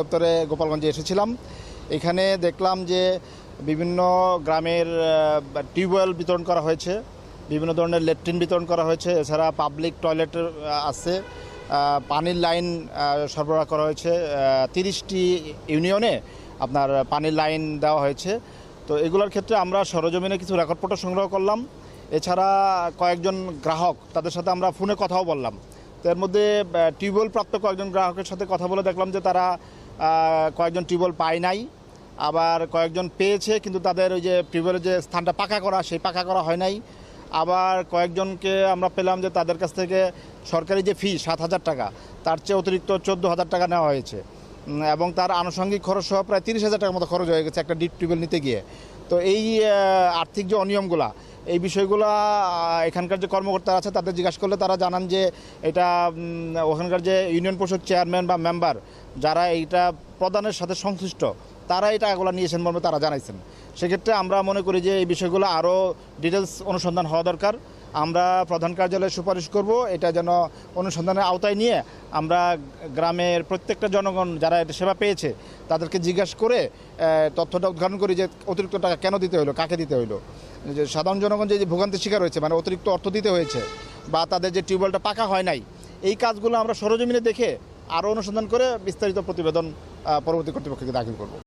দপ্তরে গোপালগঞ্জে এসেছিলাম। এখানে দেখলাম যে বিভিন্ন গ্রামের টিউবওয়েল বিতরণ করা হয়েছে, বিভিন্ন ধরনের ল্যাট্রিন বিতরণ করা হয়েছে, এছাড়া পাবলিক টয়লেট আছে। পানির লাইন সরবরাহ করা হয়েছে। তিরিশটি ইউনিয়নে আপনার পানির লাইন দেওয়া হয়েছে। তো এগুলোর ক্ষেত্রে আমরা সরজমিনে কিছু রেকর্ডপত্র সংগ্রহ করলাম। এছাড়া কয়েকজন গ্রাহক, তাদের সাথে আমরা ফোনে কথাও বললাম। তো এর মধ্যে টিউবওয়েল প্রাপ্ত কয়েকজন গ্রাহকের সাথে কথা বলে দেখলাম যে তারা কয়েকজন টিউবওয়েল পায় নাই, আবার কয়েকজন পেয়েছে, কিন্তু তাদের ওই যে টিউবওয়েলের যে স্থানটা পাকা করা, সেই পাকা করা হয় নাই। আবার কয়েকজনকে আমরা পেলাম যে তাদের কাছ থেকে সরকারি যে ফি সাত হাজার টাকা, তার চেয়ে অতিরিক্ত চোদ্দ হাজার টাকা নেওয়া হয়েছে। এবং তার আনুষঙ্গিক খরচ সহ প্রায় তিরিশ হাজার টাকার মতো খরচ হয়ে গেছে একটা ডিপ টিউবওয়েল নিতে গিয়ে। তো এই আর্থিক যে অনিয়মগুলা, এই বিষয়গুলো এখানকার যে কর্মকর্তা আছে, তাদের জিজ্ঞাসা করলে তারা জানান যে এটা ওখানকার যে ইউনিয়ন পরিষদ চেয়ারম্যান বা মেম্বার যারা এইটা প্রদানের সাথে সংশ্লিষ্ট, তারা এই টাকাগুলো নিয়েছেন বলে তারা জানাইছেন। সেক্ষেত্রে আমরা মনে করি যে এই বিষয়গুলো আরও ডিটেলস অনুসন্ধান হওয়া দরকার। আমরা প্রধান কার্যালয়ে সুপারিশ করব, এটা যেন অনুসন্ধানের আওতায় নিয়ে আমরা গ্রামের প্রত্যেকটা জনগণ যারা এটা সেবা পেয়েছে, তাদেরকে জিজ্ঞাসা করে তথ্যটা উদ্ঘাটন করি যে অতিরিক্ত টাকা কেন দিতে হলো কাকে দিতে হলো যে সাধারণ জনগণ যে ভোগান্তির শিকার হয়েছে মানে অতিরিক্ত অর্থ দিতে হয়েছে, বা তাদের যে টিউবওয়েলটা পাকা হয় নাই, এই কাজগুলো আমরা সরজমিনে দেখে আরও অনুসন্ধান করে বিস্তারিত প্রতিবেদন পরবর্তী কর্তৃপক্ষকে দাখিল করব।